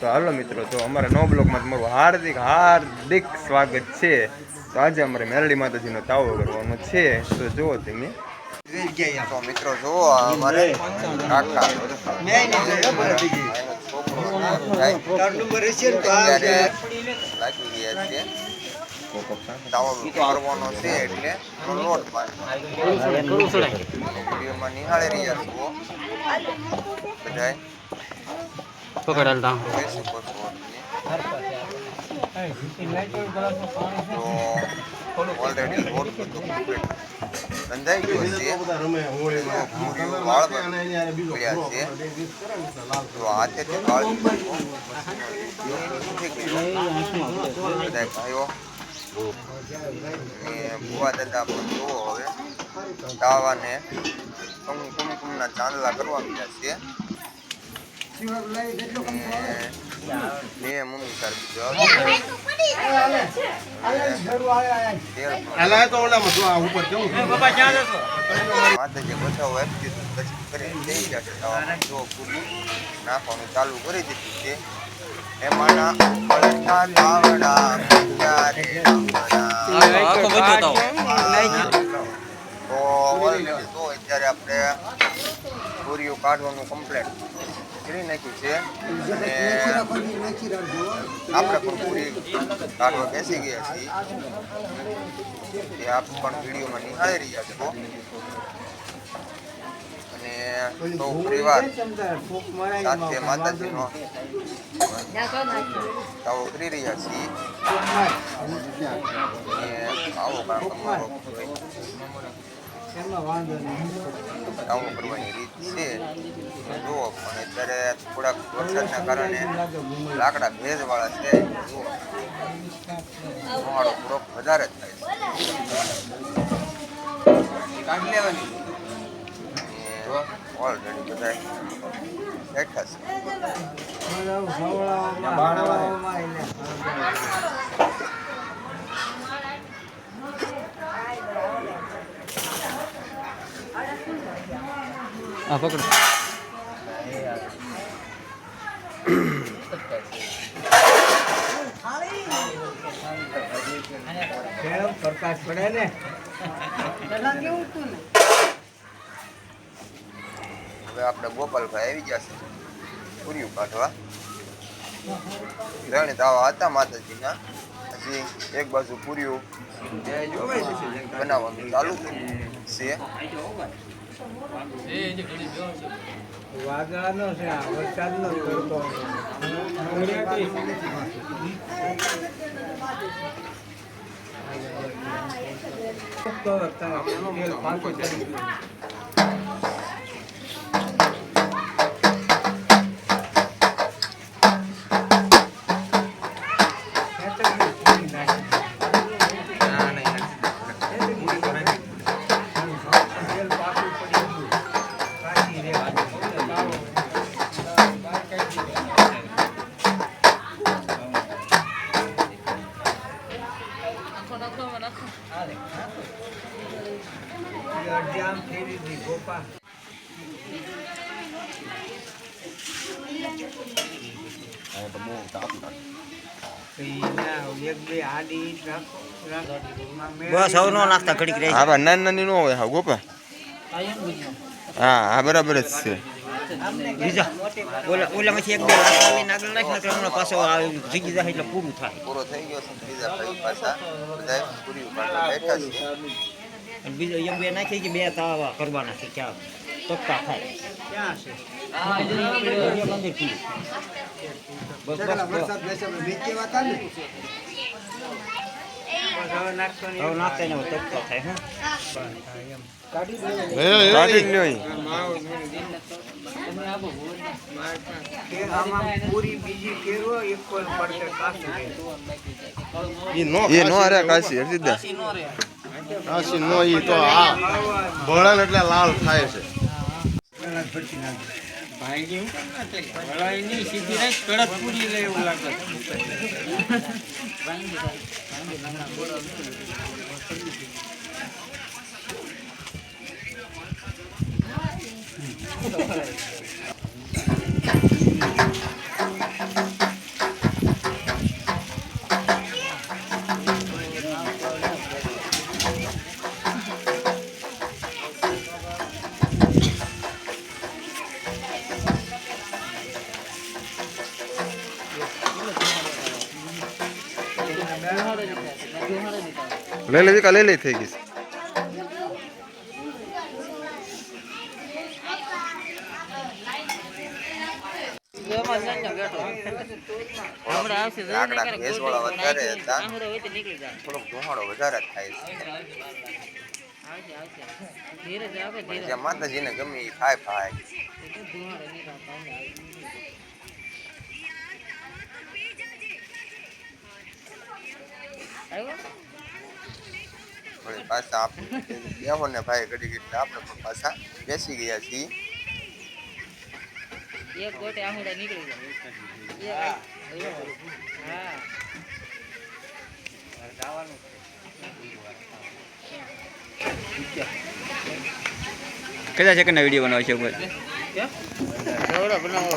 તો હાલો મિત્રો તો અમારા નો બ્લોકમાં તમારું હાર્દિક હાર્દિક સ્વાગત છે. તો આજે અમારે મેરડી માતાજીનો તાવો કરવાનો છે. તો જુઓ તમે. તો મિત્રો જુઓ અમારે કાકા લાગી ગયા છે. કરવાનો છે એટલે નિહાળી રહ્યા છો બધાય પકડાલ તા જોઈ શકો છો તમે તો ઓલરેડી તો વાળ બધા ભાઈઓ ભુવા પણ જુઓ હવે દાવાને કુમકુમના ચાંદલા કરવા મળ્યા છે. બે મમ્મી તાર બીજો માતાજી બચાવો આપી દીધું પછી કરી થઈ ગયા છે જો પૂરી નાખવાનું ચાલુ કરી દીધું છે એમાંના પલટા તાવડા ક્યારે આખો બધો તો તો અત્યારે આપણે પૂરીઓ કાઢવાનું કમ્પ્લેટ કરી નાખી છે. અને આપણે પણ પૂરી કાઢવા બેસી ગયા છીએ. એ આપ પણ વિડીયોમાં નિહાળી રહ્યા છો. અને તો પરિવાર સાથે માતાજીનો તાવો ઉતરી રહ્યા છીએ. અને આવો કામ અમારો. આવું કરવાની રીત છે. જુઓ પણ અત્યારે થોડાક વરસાદના કારણે લાકડા ભેજવાળા છે. જુઓ. ધુમાડો થોડોક વધારે જ થાય છે. ઓલરેડી બધા બેઠા છે. આ પકડ. પ્રકાશ પડે ને? હવે આપણે ગોપાલભાઈ આવી ગયા છે. પૂર્યું કાઢવા. ત્રણ તાવા હતા માતાજીના. પછી એક બાજુ પૂર્યું બનાવવાનું ચાલુ છે. વાદળાનો છે આ વરસાદનો તડકો તો બસ હવે નો નાખતા ઘડીક રહી હા નાની નાની નો હોય હા ગોપા. હા હા બરાબર જ છે. બીજા ઓલા ઓલામાંથી એક બે લાખ આગળ નાખ નકર હમણાં પાછો જાય એટલે પૂરું થાય. પૂરો થઈ ગયો છે બીજા પાછા. બધા પૂરી બેઠા છે. બીજો એક બે નાખી કે બે તાવા કરવાના છે ક્યાં? તપતા થાય. ક્યાં છે? મંદિર પૂરું એ નો અરે કાશી હરજીતદા કાશી નો ઈ તો આ ભળન એટલે લાલ થાય છે. ભરતી નાખજો. વળાય નહીં, સીધી રાખ, કડક પૂરી એવું લાગે. લઈ લે વિકા લઈ લઈ થઈ ગઈ છે. લાકડા ભેંસવાળા વધારે હતા. થોડોક ધુમાડો વધારે જ થાય છે પણ જ્યાં માતાજીને ગમે એ ખાય ખાય વળી પાછા આપણે બેહો ને ભાઈ ઘડી એટલે આપણે પણ પાછા બેસી ગયા છીએ. એક ગોટે આહુડા નીકળી જાય હા. કેટલા સેકન્ડના વીડિયો બનાવે છે ઉપર રવડો બનાવો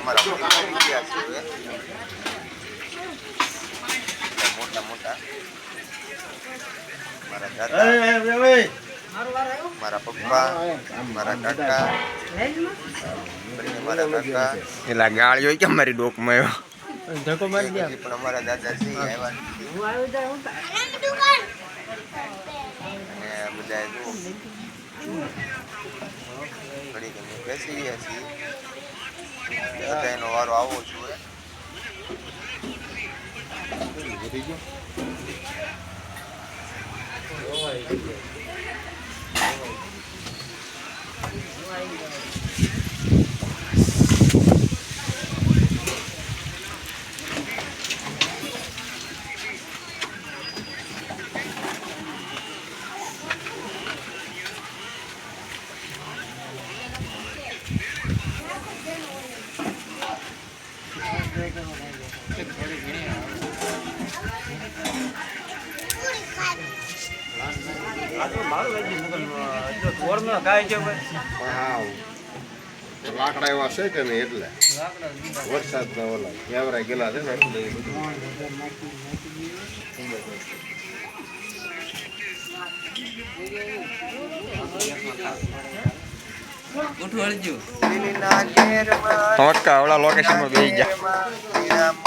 અમારા ગયા છે હવે. મોટા મોટા મારા દાદા મારા પપ્પા મારા કાકા મારા કાકા. એલા ગાળ્યો કેમ મારી ડોકમાં આવ્યો પણ અમારા દાદા છે એ આવ્યા અને બધા ઘડી બેસી ગયા છીએ. બધા એનો વારો આવવો જોઈએ હાવ. લાકડા એવા છે કે નહીં એટલે? વરસાદ ના ઓલા. કેવરા ગયેલા છે ને ઓલા લોકેશનમાં બેસી ગયા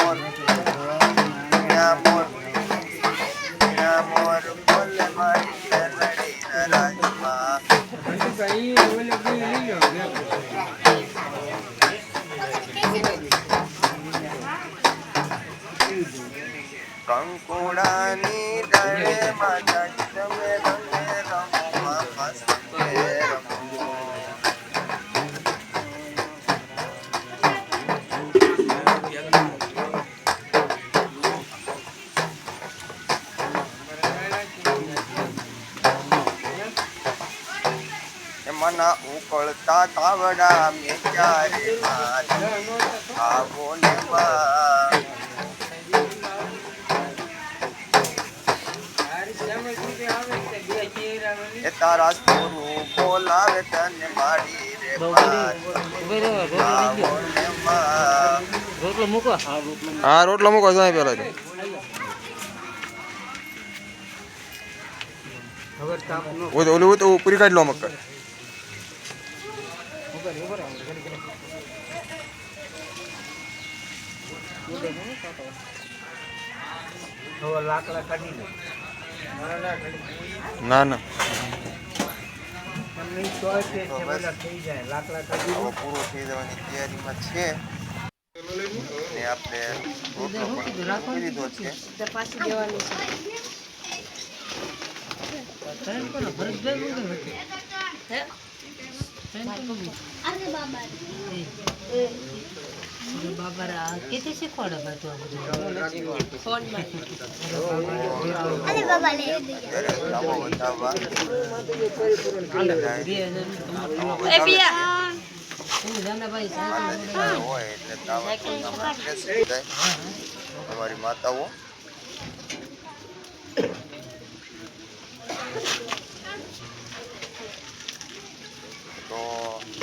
મના ઉકળતા તાવડા મે ક્યારે આવો ને એ તારા સ્વરૂપ બોલાવે તને માડી રે રોટલો મૂકો. હા રોટલો મૂકો. જાય પેલા તો હવે તાપ નો ઓલું તો પૂરી કાઢ લો મક્કર. ના ના. તમને ચોઈસ છે તો થઈ જાય લાકડા કાઢી હવે પૂરું થઈ જવાની તૈયારીમાં છે. ને આપણે રોટલો પણ મૂકી દીધો છે. બાબા કેથી શીખવાડો બધું આ બધું અત્યારે લાવો બતાવવા હોય એટલે તાવા કોરનામાં stress થઈ જાય. અમારી માતાઓ તો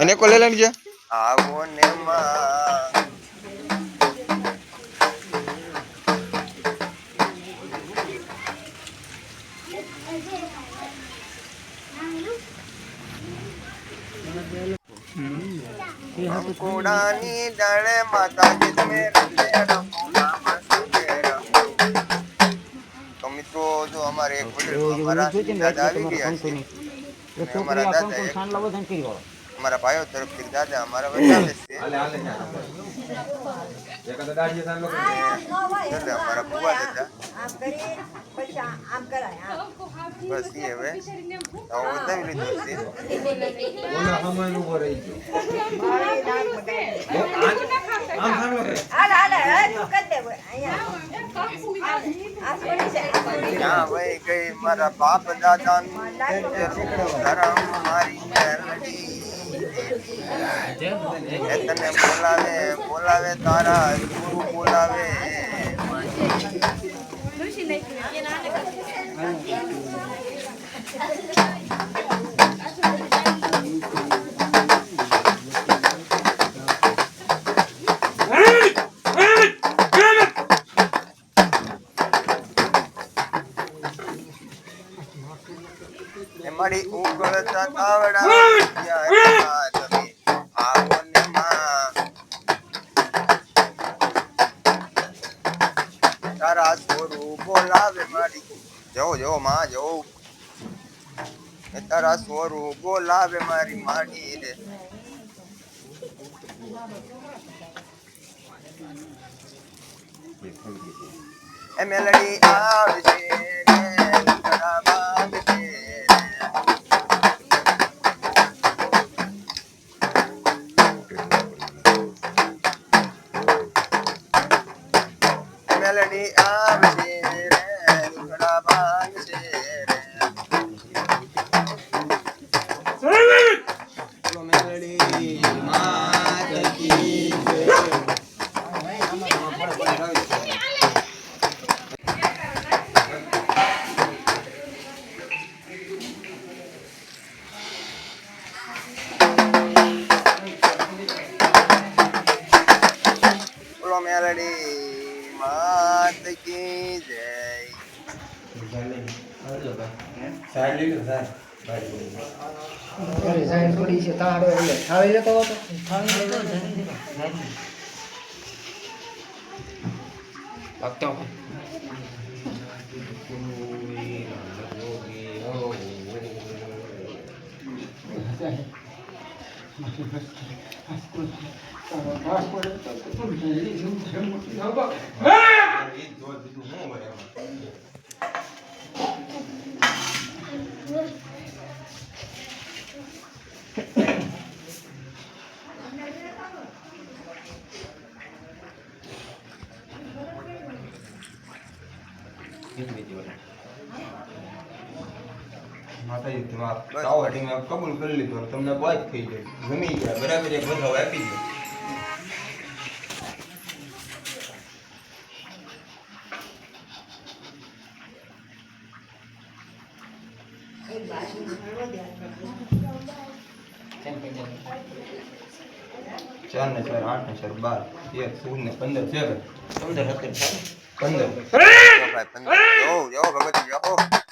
એને કોલે લઈ લેજો આવો ને માં કંકુડાની ડાળે માતાજી તમે રંગેરા અમારે એક અમારા દાદા આવી ગયા છે. અમારા દાદા અમારા ભાઈઓ તરફથી દાદા અમારા બતાવે છે. અમારા બુવા દાદા. બસ એ હવે. હવે બતાવી છે. આમ વહી ગઈ મારા બાપ દાદા ધરમ મારી મેરડી. તને બોલાવે બોલાવે તારા ગુરુ બોલાવે. તારા સ્વરૂપ બોલાવે મારી. જવો જવો માં, જવો. તારા સ્વરૂપ બોલાવે મારી માડી રે. એ મેલડી આવશે મેલડી આવશે રે માત કી જય માતાજી તમે આ તાવો તમે કબૂલ કરી લીધો તમને બાદ થઈ ગઈ ગમી ગયા, બરાબર એક વધાવ આપી દો ચાર ને ચાર બાર તેર ચૌદ ને પંદર છે? પંદર સત્તર પંદર પંદર